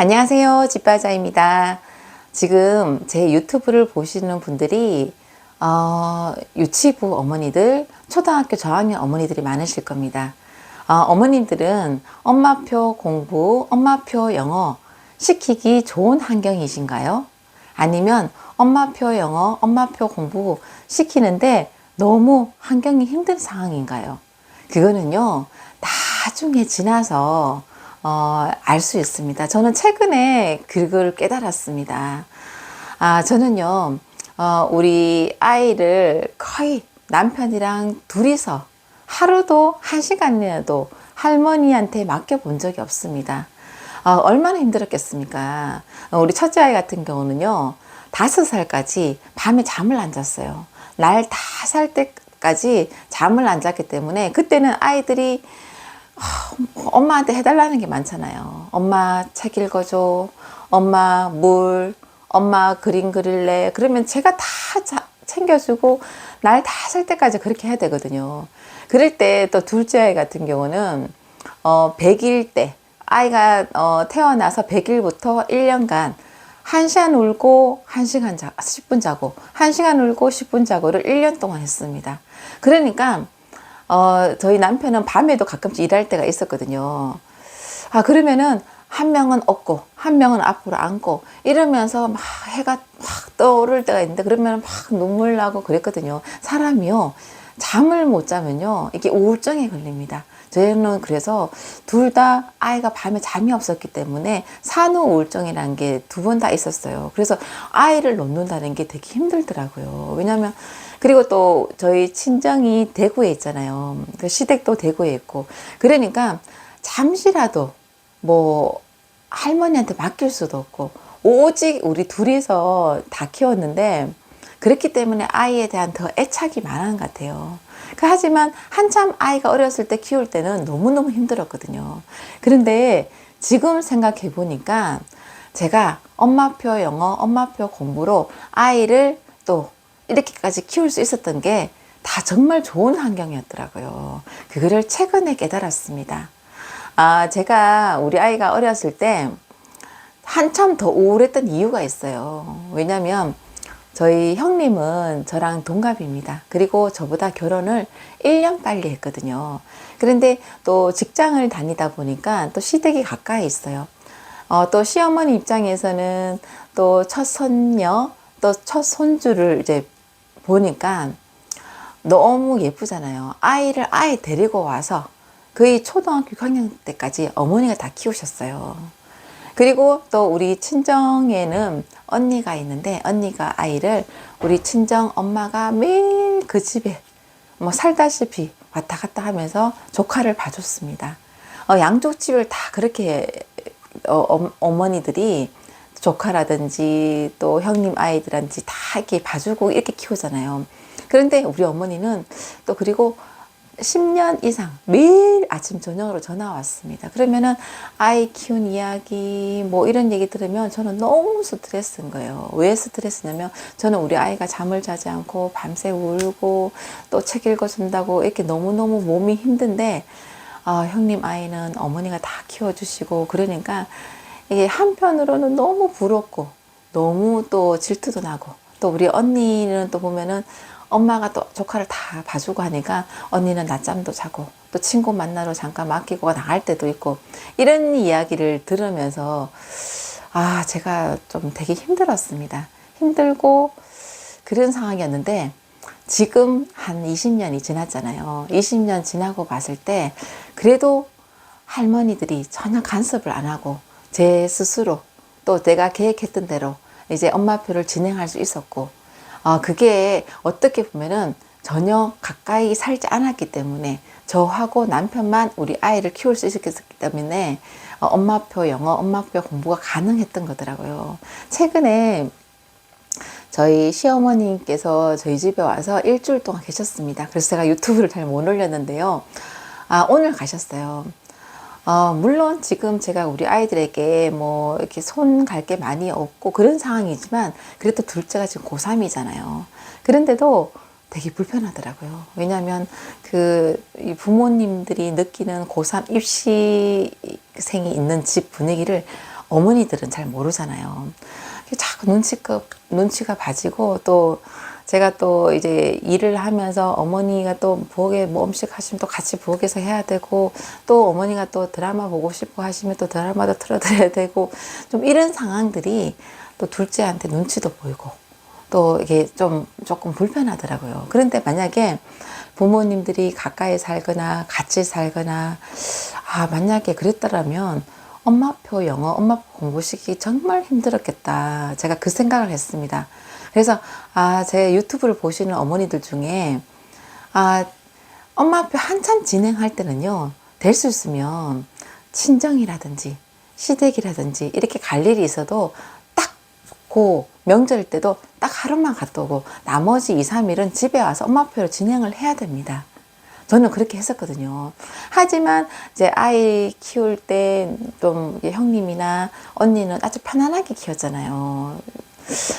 안녕하세요. 집바자입니다. 지금 제 유튜브를 보시는 분들이 어, 유치부 어머니들, 초등학교 저학년 어머니들이 많으실 겁니다. 어, 머님들은 엄마표 공부, 엄마표 영어 시키기 좋은 환경이신가요? 아니면 엄마표 영어, 엄마표 공부 시키는데 너무 환경이 힘든 상황인가요? 그거는요, 나중에 지나서 어, 알 수 있습니다. 저는 최근에 그걸 깨달았습니다. 아, 저는요, 어, 우리 아이를 거의 남편이랑 둘이서 하루도 한 시간이라도 할머니한테 맡겨본 적이 없습니다. 어, 얼마나 힘들었겠습니까? 어, 우리 첫째 아이 같은 경우는요, 다섯 살까지 밤에 잠을 안 잤어요. 날 다 살 때까지 잠을 안 잤기 때문에 그때는 아이들이 엄마한테 해달라는 게 많잖아요. 엄마 책 읽어줘. 엄마 물. 엄마 그림 그릴래. 그러면 제가 다 자- 챙겨주고 날 다 살 때까지 그렇게 해야 되거든요. 그럴 때 또 둘째 아이 같은 경우는 어 100일 때 아이가 어 태어나서 100일부터 1년간 1시간 울고 1시간 자 10분 자고 1시간 울고 10분 자고를 1년 동안 했습니다. 그러니까 어, 저희 남편은 밤에도 가끔씩 일할 때가 있었거든요. 아, 그러면은 한 명은 업고, 한 명은 앞으로 안고, 이러면서 막 해가 막 떠오를 때가 있는데, 그러면 막 눈물 나고 그랬거든요. 사람이요, 잠을 못 자면요, 이게 우울증에 걸립니다. 저희는 그래서 둘 다 아이가 밤에 잠이 없었기 때문에 산후 우울증이라는 게 두 번 다 있었어요. 그래서 아이를 놓는다는 게 되게 힘들더라고요. 왜냐면 그리고 또 저희 친정이 대구에 있잖아요. 그 시댁도 대구에 있고 그러니까 잠시라도 뭐 할머니한테 맡길 수도 없고 오직 우리 둘이서 다 키웠는데 그렇기 때문에 아이에 대한 더 애착이 많은 것 같아요. 그 하지만 한참 아이가 어렸을 때 키울 때는 너무너무 힘들었거든요. 그런데 지금 생각해 보니까 제가 엄마표 영어, 엄마표 공부로 아이를 또 이렇게까지 키울 수 있었던 게 다 정말 좋은 환경이었더라고요. 그거를 최근에 깨달았습니다. 아, 제가 우리 아이가 어렸을 때 한참 더 우울했던 이유가 있어요. 왜냐면 저희 형님은 저랑 동갑입니다. 그리고 저보다 결혼을 1년 빨리 했거든요. 그런데 또 직장을 다니다 보니까 또 시댁이 가까이 있어요. 어, 또 시어머니 입장에서는 또 첫 손녀, 또 첫 손주를 이제 보니까 너무 예쁘잖아요. 아이를 아예 데리고 와서 거의 초등학교 6학년 때까지 어머니가 다 키우셨어요. 그리고 또 우리 친정에는 언니가 있는데 언니가 아이를 우리 친정 엄마가 매일 그 집에 뭐 살다시피 왔다 갔다 하면서 조카를 봐줬습니다. 어, 양쪽 집을 다 그렇게 어, 머니들이 조카라든지 또 형님 아이들한테 다 이렇게 봐주고 이렇게 키우잖아요. 그런데 우리 어머니는 또 그리고 10년 이상 매일 아침 저녁으로 전화 왔습니다. 그러면은 아이 키운 이야기 뭐 이런 얘기 들으면 저는 너무 스트레스인 거예요. 왜 스트레스냐면 저는 우리 아이가 잠을 자지 않고 밤새 울고 또 책 읽어준다고 이렇게 너무너무 몸이 힘든데 아, 형님 아이는 어머니가 다 키워주시고 그러니까 이게 한편으로는 너무 부럽고 너무 또 질투도 나고 또 우리 언니는 또 보면은 엄마가 또 조카를 다 봐주고 하니까 언니는 낮잠도 자고 또 친구 만나러 잠깐 맡기고 나갈 때도 있고 이런 이야기를 들으면서 아 제가 좀 되게 힘들었습니다. 힘들고 그런 상황이었는데 지금 한 20년이 지났잖아요. 20년 지나고 봤을 때 그래도 할머니들이 전혀 간섭을 안 하고 제 스스로 또 내가 계획했던 대로 이제 엄마표를 진행할 수 있었고 아, 그게 어떻게 보면은 전혀 가까이 살지 않았기 때문에 저하고 남편만 우리 아이를 키울 수 있었기 때문에 어, 엄마표 영어, 엄마표 공부가 가능했던 거더라고요. 최근에 저희 시어머님께서 저희 집에 와서 일주일 동안 계셨습니다. 그래서 제가 유튜브를 잘 못 올렸는데요. 아, 오늘 가셨어요. 어, 물론 지금 제가 우리 아이들에게 뭐 이렇게 손 갈 게 많이 없고 그런 상황이지만 그래도 둘째가 지금 고3이잖아요. 그런데도 되게 불편하더라고요. 왜냐하면 그이 부모님들이 느끼는 고3 입시생이 있는 집 분위기를 어머니들은 잘 모르잖아요. 자꾸 눈치가, 눈치가 봐지고 또 제가 또 이제 일을 하면서 어머니가 또 부엌에 뭐 음식 하시면 또 같이 부엌에서 해야 되고 또 어머니가 또 드라마 보고 싶어 하시면 또 드라마도 틀어드려야 되고 좀 이런 상황들이 또 둘째한테 눈치도 보이고 또 이게 좀 조금 불편하더라고요. 그런데 만약에 부모님들이 가까이 살거나 같이 살거나 아 만약에 그랬더라면 엄마표 영어 엄마표 공부시키기 정말 힘들었겠다. 제가 그 생각을 했습니다. 그래서 아 제 유튜브를 보시는 어머니들 중에 아 엄마표 한참 진행할 때는요 될 수 있으면 친정이라든지 시댁이라든지 이렇게 갈 일이 있어도 딱그 명절 때도 딱 하루만 갔다 오고 나머지 2, 3일은 집에 와서 엄마 표로 진행을 해야 됩니다. 저는 그렇게 했었거든요. 하지만 이제 아이 키울 때 좀 형님이나 언니는 아주 편안하게 키웠잖아요.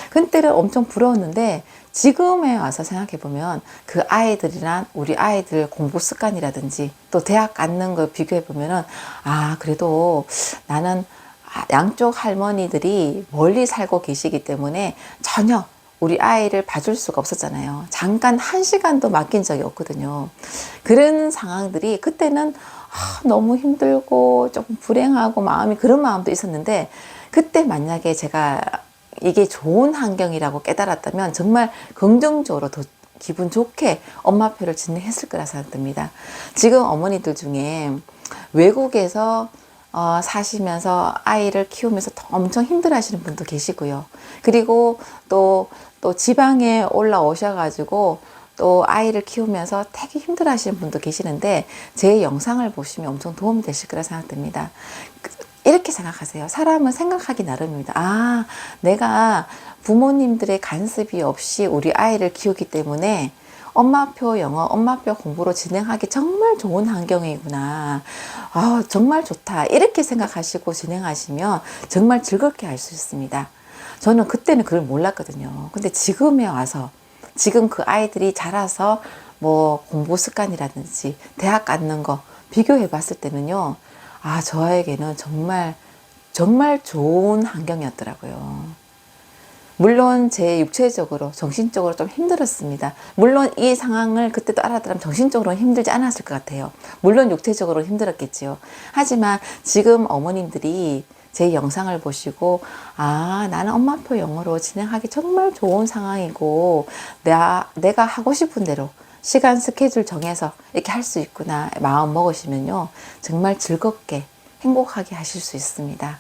그때는 엄청 부러웠는데 지금에 와서 생각해 보면 그 아이들이랑 우리 아이들 공부 습관이라든지 또 대학 갔는 걸 비교해 보면은 아 그래도 나는 아, 양쪽 할머니들이 멀리 살고 계시기 때문에 전혀 우리 아이를 봐줄 수가 없었잖아요. 잠깐 한 시간도 맡긴 적이 없거든요. 그런 상황들이 그때는 아, 너무 힘들고 조금 불행하고 마음이 그런 마음도 있었는데 그때 만약에 제가 이게 좋은 환경이라고 깨달았다면 정말 긍정적으로 더 기분 좋게 엄마표를 진행했을 거라 생각됩니다. 지금 어머니들 중에 외국에서 어, 사시면서 아이를 키우면서 더 엄청 힘들어 하시는 분도 계시고요. 그리고 또, 또 지방에 올라오셔가지고 또 아이를 키우면서 되게 힘들어 하시는 분도 계시는데 제 영상을 보시면 엄청 도움이 되실 거라 생각됩니다. 그, 이렇게 생각하세요. 사람은 생각하기 나름입니다. 아, 내가 부모님들의 간섭이 없이 우리 아이를 키우기 때문에 엄마표 영어, 엄마표 공부로 진행하기 정말 좋은 환경이구나. 아, 정말 좋다. 이렇게 생각하시고 진행하시면 정말 즐겁게 할 수 있습니다. 저는 그때는 그걸 몰랐거든요. 근데 지금에 와서 지금 그 아이들이 자라서 뭐 공부 습관이라든지 대학 갔는 거 비교해 봤을 때는요. 아, 저에게는 정말 정말 좋은 환경이었더라고요. 물론 제 육체적으로, 정신적으로 좀 힘들었습니다. 물론 이 상황을 그때도 알았더라면 정신적으로 힘들지 않았을 것 같아요. 물론 육체적으로 힘들었겠지요. 하지만 지금 어머님들이 제 영상을 보시고, 아, 나는 엄마표 영어로 진행하기 정말 좋은 상황이고, 내가, 내가 하고 싶은 대로 시간 스케줄 정해서 이렇게 할 수 있구나 마음 먹으시면요. 정말 즐겁게 행복하게 하실 수 있습니다.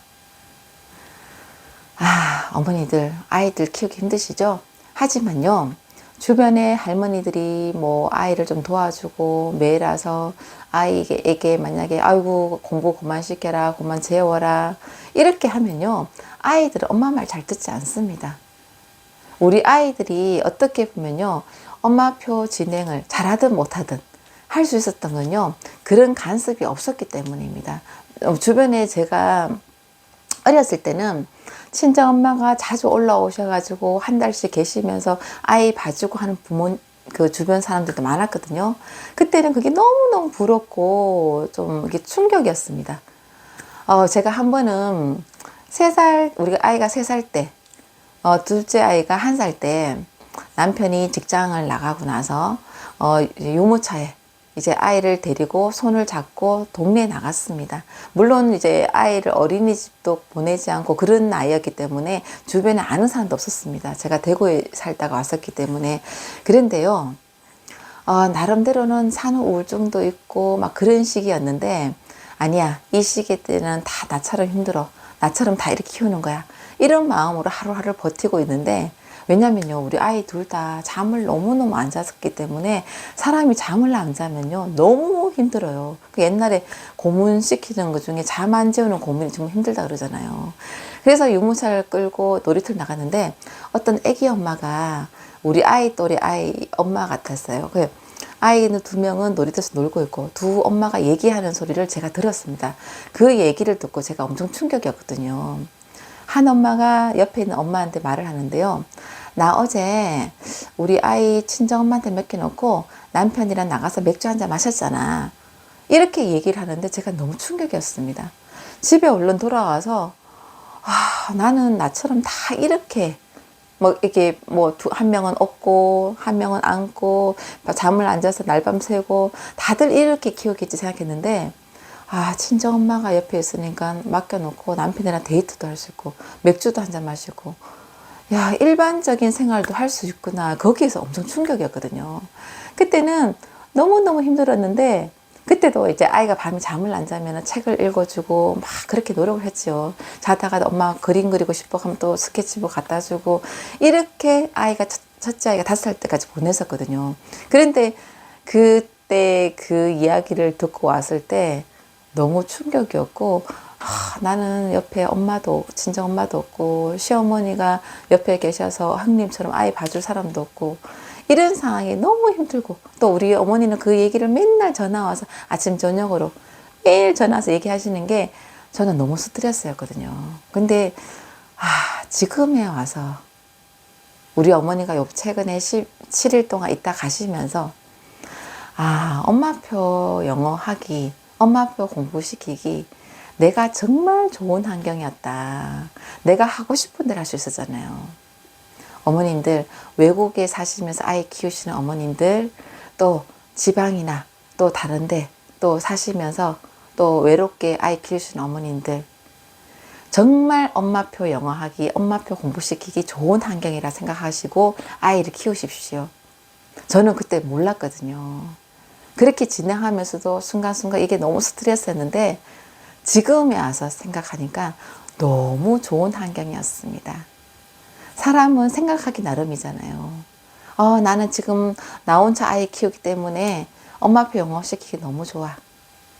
아, 어머니들, 아이들 키우기 힘드시죠? 하지만요, 주변에 할머니들이 뭐 아이를 좀 도와주고 매라서 아이에게 만약에 아이고 공부 그만 시켜라, 그만 재워라 이렇게 하면요, 아이들은 엄마 말 잘 듣지 않습니다. 우리 아이들이 어떻게 보면요, 엄마표 진행을 잘하든 못하든 할 수 있었던 건요, 그런 간섭이 없었기 때문입니다. 어, 주변에 제가 어렸을 때는 친정 엄마가 자주 올라오셔가지고 한 달씩 계시면서 아이 봐주고 하는 부모 그 주변 사람들도 많았거든요. 그때는 그게 너무너무 부럽고 좀 이게 충격이었습니다. 어, 제가 한 번은 세 살, 우리가 아이가 세 살 때, 어, 둘째 아이가 한 살 때 남편이 직장을 나가고 나서 어, 유모차에 이제 아이를 데리고 손을 잡고 동네에 나갔습니다. 물론 이제 아이를 어린이집도 보내지 않고 그런 나이였기 때문에 주변에 아는 사람도 없었습니다. 제가 대구에 살다가 왔었기 때문에. 그런데요, 어, 나름대로는 산후 우울증도 있고 막 그런 시기였는데 아니야. 이 시기 때는 다 나처럼 힘들어. 나처럼 다 이렇게 키우는 거야. 이런 마음으로 하루하루 버티고 있는데 왜냐면요, 우리 아이 둘 다 잠을 너무너무 안 잤기 때문에 사람이 잠을 안 자면요, 너무 힘들어요. 그 옛날에 고문 시키는 것 중에 잠 안 재우는 고문이 정말 힘들다 그러잖아요. 그래서 유모차를 끌고 놀이터를 나갔는데 어떤 애기 엄마가 우리 아이 또래 아이 엄마 같았어요. 그 아이는 두 명은 놀이터에서 놀고 있고 두 엄마가 얘기하는 소리를 제가 들었습니다. 그 얘기를 듣고 제가 엄청 충격이었거든요. 한 엄마가 옆에 있는 엄마한테 말을 하는데요. 나 어제 우리 아이 친정엄마한테 맡겨놓고 남편이랑 나가서 맥주 한 잔 마셨잖아. 이렇게 얘기를 하는데 제가 너무 충격이었습니다. 집에 얼른 돌아와서 아, 나는 나처럼 다 이렇게 뭐 이렇게 뭐 한 명은 업고 한 명은 안고 잠을 앉아서 날밤 새고 다들 이렇게 키우겠지 생각했는데 아 친정 엄마가 옆에 있으니까 맡겨놓고 남편이랑 데이트도 할 수 있고 맥주도 한 잔 마시고 야 일반적인 생활도 할 수 있구나 거기에서 엄청 충격이었거든요 그때는 너무너무 힘들었는데 그때도 이제 아이가 밤에 잠을 안 자면 책을 읽어주고 막 그렇게 노력을 했죠. 자다가 엄마 그림 그리고 싶어 하면 또 스케치북 갖다 주고 이렇게 아이가 첫, 첫째 아이가 다섯 살 때까지 보냈었거든요. 그런데 그때 그 이야기를 듣고 왔을 때 너무 충격이었고 아, 나는 옆에 엄마도 친정 엄마도 없고 시어머니가 옆에 계셔서 형님처럼 아이 봐줄 사람도 없고 이런 상황이 너무 힘들고 또 우리 어머니는 그 얘기를 맨날 전화 와서 아침 저녁으로 매일 전화 와서 얘기하시는 게 저는 너무 스트레스였거든요. 근데 아 지금에 와서 우리 어머니가 요 최근에 17일 동안 있다 가시면서 아 엄마표 영어 하기 엄마표 공부시키기 내가 정말 좋은 환경이었다. 내가 하고 싶은 대로 할 수 있었잖아요. 어머님들 외국에 사시면서 아이 키우시는 어머님들 또 지방이나 또 다른데 또 사시면서 또 외롭게 아이 키우시는 어머님들 정말 엄마표 영어하기 엄마표 공부시키기 좋은 환경이라 생각하시고 아이를 키우십시오. 저는 그때 몰랐거든요. 그렇게 진행하면서도 순간순간 이게 너무 스트레스였는데 지금에 와서 생각하니까 너무 좋은 환경이었습니다. 사람은 생각하기 나름이잖아요. 어, 나는 지금 나 혼자 아이 키우기 때문에 엄마표 영어 시키기 너무 좋아.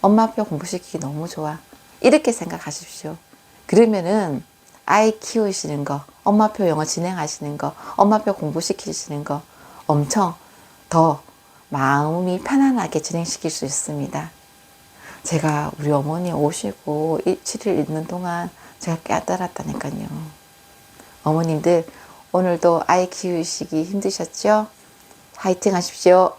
엄마표 공부시키기 너무 좋아. 이렇게 생각하십시오. 그러면은 아이 키우시는 거, 엄마표 영어 진행하시는 거, 엄마표 공부시키시는 거 엄청 더 마음이 편안하게 진행시킬 수 있습니다. 제가 우리 어머니 오시고 7일 있는 동안 제가 깨달았다니까요. 어머님들 오늘도 아이 키우시기 힘드셨죠? 화이팅 하십시오.